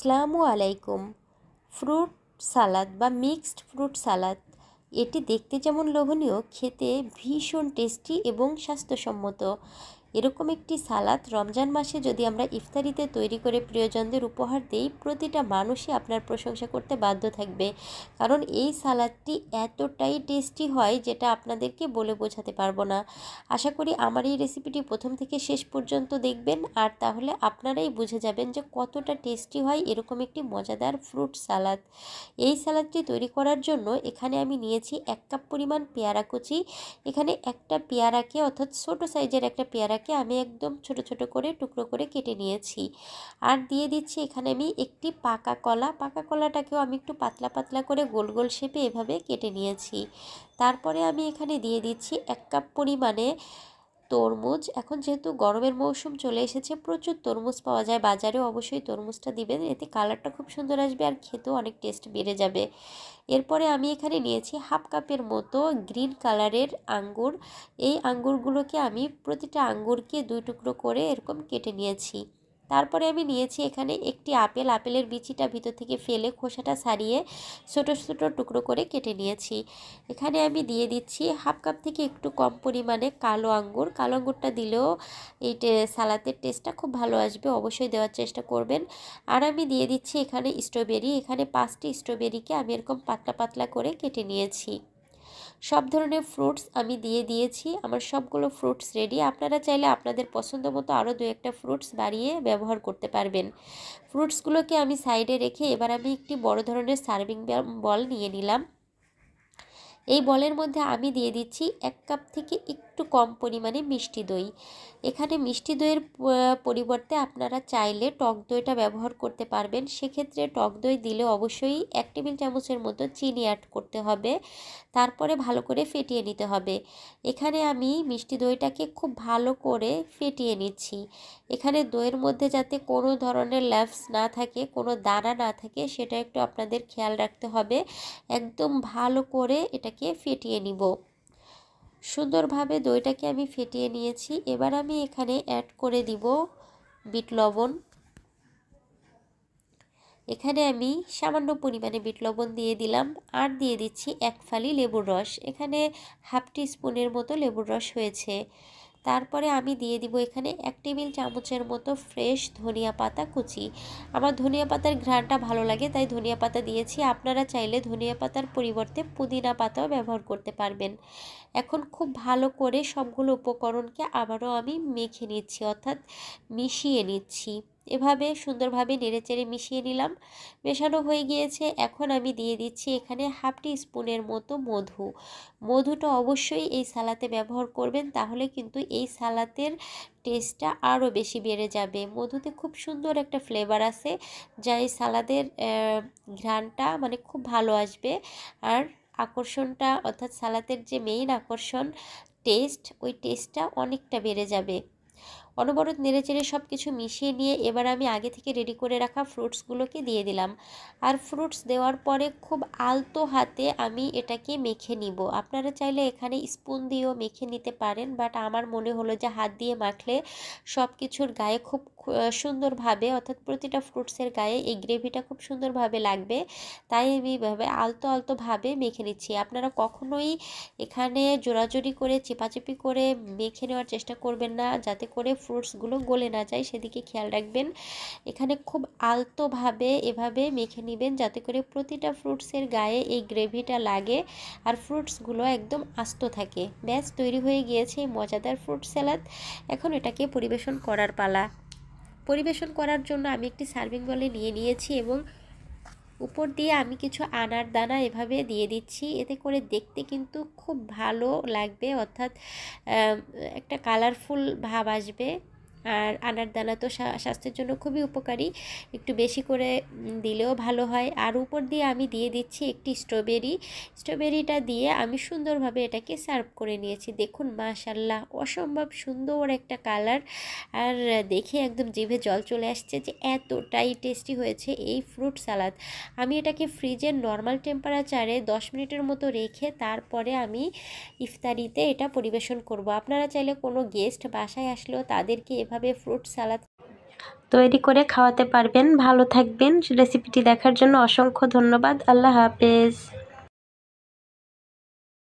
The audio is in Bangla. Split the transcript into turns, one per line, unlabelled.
আসসালামু আলাইকুম। ফ্রুট সালাদ বা মিক্সড ফ্রুট সালাদ, এটি দেখতে যেমন লোভনীয়, খেতে ভীষণ টেস্টি এবং স্বাস্থ্যসম্মত। এরকম একটি সালাদ রমজান মাসে যদি আমরা ইফতারিতে তৈরি করে প্রিয়জনদের উপহার দেই, প্রতিটা মানুষই আপনার প্রশংসা করতে বাধ্য থাকবে। কারণ এই সালাদটি এতটাই টেস্টি হয় যেটা আপনাদেরকে বলে বোঝাতে পারব না। আশা করি আমার এই রেসিপিটি প্রথম থেকে শেষ পর্যন্ত দেখবেন আর তাহলে আপনারাই বুঝে যাবেন যে কতটা টেস্টি হয় এরকম একটি মজাদার ফ্রুট সালাদ। এই সালাদটি তৈরি করার জন্য এখানে আমি নিয়েছি এক কাপ পরিমাণ পেয়ারা কুচি। এখানে একটা পেয়ারাকে অর্থাৎ ছোটো সাইজের একটা পেয়ারা পেয়ারাটাকে আমি একদম ছোট ছোট করে টুকরো করে কেটে নিয়েছি। আর দিয়ে দিচ্ছি এখানে আমি একটি পাকা কলা। পাকা কলাটাকেও আমি একটু পাতলা পাতলা করে গোল গোল শেপে এভাবে কেটে নিয়েছি। তারপরে আমি এখানে দিয়ে দিচ্ছি এক কাপ পরিমাণে তরমুজ। এখন যেহেতু গরমের মৌসুম চলে এসেছে, প্রচুর তরমুজ পাওয়া যায় বাজারে। অবশ্যই তরমুজটা দিবেন, এতে কালারটা খুব সুন্দর আসবে আর খেতেও অনেক টেস্ট বেড়ে যাবে। এরপরে আমি এখানে নিয়েছি হাফ কাপের মতো গ্রিন কালারের আঙ্গুর। এই আঙ্গুরগুলোকে আমি প্রতিটা আঙ্গুরকে দুই টুকরো করে এরকম কেটে নিয়েছি। তারপরে আমি নিয়েছি এখানে একটি আপেল। আপেলের বিচিটা ভিতর থেকে ফেলে খোসাটা সারিয়ে ছোটো ছোটো টুকরো করে কেটে নিয়েছি। এখানে আমি দিয়ে দিচ্ছি হাফ কাপ থেকে একটু কম পরিমাণে কালো আঙ্গুর। কালো আঙ্গুরটা দিলেও এই সালাতের টেস্টটা খুব ভালো আসবে, অবশ্যই দেওয়ার চেষ্টা করবেন। আর আমি দিয়ে দিচ্ছি এখানে স্ট্রবেরি। এখানে পাঁচটি স্ট্রবেরিকে আমি এরকম পাতলা পাতলা করে কেটে নিয়েছি। সব ধরনের ফ্রুটস আমি দিয়ে দিয়েছি। আমার সবগুলো ফ্রুটস রেডি আপনারা চাইলে আপনাদের পছন্দ মতো আরও দু একটা ফ্রুটস বাড়িয়ে ব্যবহার করতে পারবেন। ফ্রুটসগুলোকে আমি সাইডে রেখে এবার আমি একটি বড় ধরনের সার্ভিং বল নিয়ে নিলাম। এই বলের মধ্যে আমি দিয়ে দিচ্ছি এক কাপ থেকে একটু কম পরিমাণে মিষ্টি দই। এখানে মিষ্টি দইয়ের পরিবর্তে আপনারা চাইলে টক দইটা ব্যবহার করতে পারবেন। সেক্ষেত্রে টক দই দিলে অবশ্যই এক টেবিল চামচের মতো চিনি অ্যাড করতে হবে। তারপরে ভালো করে ফেটিয়ে নিতে হবে। এখানে আমি মিষ্টি দইটাকে খুব ভালো করে ফেটিয়ে নিচ্ছি। এখানে দইয়ের মধ্যে যাতে কোনো ধরনের ল্যাপস না থাকে, কোনো দানা না থাকে, সেটা একটু আপনাদের খেয়াল রাখতে হবে। একদম ভালো করে এটাকে ফেটিয়ে নিব। সুন্দরভাবে দইটাকে আমি ফেটিয়ে নিয়েছি। এবার আমি এখানে অ্যাড করে দিব বিট লবণ। এখানে আমি সামান্য পরিমাণে বিট লবণ দিয়ে দিলাম আর দিয়ে দিচ্ছি এক ফালি লেবুর রস। এখানে হাফ টি স্পুনের মতো লেবুর রস হয়েছে। তারপরে আমি দিয়ে দিব এখানে এক টেবিল চামচের মতো ফ্রেশ ধনিয়া পাতা কুচি। আমার ধনিয়া পাতার ঘ্রাণটা ভালো লাগে, তাই ধনিয়া পাতা দিয়েছি। আপনারা চাইলে ধনিয়া পাতার পরিবর্তে পুদিনা পাতাও ব্যবহার করতে পারবেন। এখন খুব ভালো করে সবগুলো উপকরণকে আবারও আমি মেখে নিচ্ছি, অর্থাৎ মিশিয়ে নিচ্ছি। এভাবে সুন্দরভাবে নেড়েচেড়ে মিশিয়ে নিলাম। মেশানো হয়ে গিয়েছে। এখন আমি দিয়ে দিচ্ছি এখানে হাফ টি স্পুনের মতো মধু। মধুটা অবশ্যই এই সালাতে ব্যবহার করবেন, তাহলে কিন্তু এই সালাতের টেস্টটা আরও বেশি বেড়ে যাবে। মধুতে খুব সুন্দর একটা ফ্লেভার আছে, যা এই সালাদের ঘ্রাণটা মানে খুব ভালো আসবে। আর আকর্ষণটা অর্থাৎ সালাতের যে মেইন আকর্ষণ, টেস্ট, ওই টেস্টটা অনেকটা বেড়ে যাবে। অনবরত নেড়েচেড়ে সব কিছু মিশিয়ে নিয়ে এবার আমি আগে থেকে রেডি করে রাখা ফ্রুটসগুলোকে দিয়ে দিলাম। আর ফ্রুটস দেওয়ার পরে খুব আলতো হাতে আমি এটাকে মেখে নিব। আপনারা চাইলে এখানে স্পুন দিয়েও মেখে নিতে পারেন বাট আমার মনে হলো যে হাত দিয়ে মাখলে সব কিছুর গায়ে খুব সুন্দরভাবে, অর্থাৎ প্রতিটা ফ্রুটসের গায়ে এই গ্রেভিটা খুব সুন্দরভাবে লাগবে। তাই আমি এভাবে আলতো আলতোভাবে মেখে নিচ্ছি। আপনারা কখনোই এখানে জোড়াজোড়ি করে, চেপাচেপি করে মেখে নেওয়ার চেষ্টা করবেন না, যাতে করে ফ্রুটসগুলো গলে না যায়, সেদিকে খেয়াল রাখবেন। এখানে খুব আলতোভাবে এভাবে মেখে নেবেন যাতে করে প্রতিটা ফ্রুটসের গায়ে এই গ্রেভিটা লাগে আর ফ্রুটসগুলো একদম আস্ত থাকে। ব্যাস, তৈরি হয়ে গিয়েছে মজাদার ফ্রুট স্যালাদ এখন এটাকে পরিবেশন করার পালা। পরিবেশন করার জন্য আমি একটি সার্ভিং বলে নিয়ে নিয়েছি এবং উপর দিয়ে আমি কিছু আনার দানা এভাবে দিয়ে দিচ্ছি। এতে করে দেখতে কিন্তু খুব ভালো লাগবে। অর্থাৎ একটা কালারফুল ভাব আসবে। আর আনার দানা তো স্বাস্থ্যের জন্য খুবই উপকারী। একটু বেশি করে দিলেও ভালো হয়। আর উপর দিয়ে আমি দিয়ে দিচ্ছি একটি স্ট্রবেরি। স্ট্রবেরিটা দিয়ে আমি সুন্দরভাবে এটাকে সার্ভ করে নিয়েছি। দেখুন, মাশাল্লাহ, অসম্ভব সুন্দর একটা কালার। আর দেখে একদম জিভে জল চলে আসছে যে এতটাই টেস্টি হয়েছে এই ফ্রুট সালাদ। আমি এটাকে ফ্রিজের নর্মাল টেম্পারেচারে দশ মিনিটের মতো রেখে তারপরে আমি ইফতারিতে এটা পরিবেশন করব। আপনারা চাইলে কোনো গেস্ট বাসায় আসলেও তাদেরকে এভাবে ফ্রুট সালাদ তৈরি করে খাওয়াতে পারবেন। ভালো থাকবেন। রেসিপিটি দেখার জন্য অসংখ্য ধন্যবাদ। আল্লাহ হাফেজ।